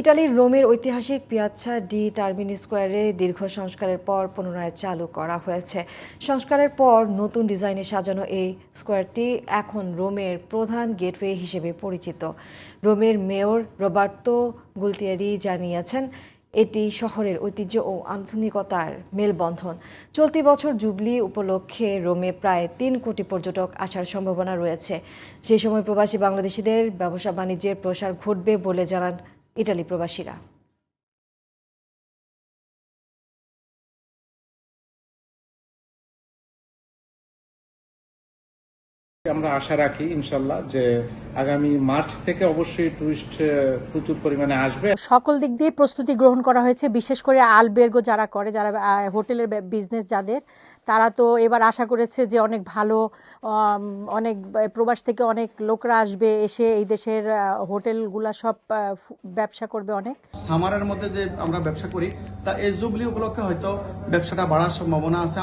ইটালির রোমের ঐতিহাসিক পিয়াচ্ছা ডি টার্মিনি স্কোয়ারে দীর্ঘ সংস্কারের পর পুনরায় চালু করা হয়েছে। সংস্কারের পর নতুন ডিজাইনে সাজানো এই স্কোয়ারটি এখন রোমের প্রধান গেটওয়ে হিসেবে পরিচিত। রোমের মেয়র রবার্তো গুলটিয়ারি জানিয়েছেন, এটি শহরের ঐতিহ্য ও আধুনিকতার মেলবন্ধন। চলতি বছর জুবলি উপলক্ষে রোমে প্রায় তিন কোটি পর্যটক আসার সম্ভাবনা রয়েছে। সেই সময় প্রবাসী বাংলাদেশিদের ব্যবসা বাণিজ্যের প্রসার ঘটবে বলে জানান ইটালি প্রবাসীরা। আমরা আশা রাখি ইনশাল্লাহ যে আগামী মার্চ থেকে অবশ্যই টুরিস্ট প্রচুর পরিমাণে আসবে। সকল দিক দিয়ে প্রস্তুতি গ্রহণ করা হয়েছে বিশেষ করে আলবের্গো যারা করে যারা হোটেলের বিজনেস যাদের তারা তো এবার আশা করেছে যে অনেক ভালো অনেক প্রবাস থেকে অনেক লোকরা আসবে এসে এই দেশের হোটেলগুলা সব ব্যবসা করবে অনেক। সামারের মধ্যে যে আমরা ব্যবসা করি তা এই জুবলি উপলক্ষে হয়তো ব্যবসাটা বাড়ার সম্ভাবনা আছে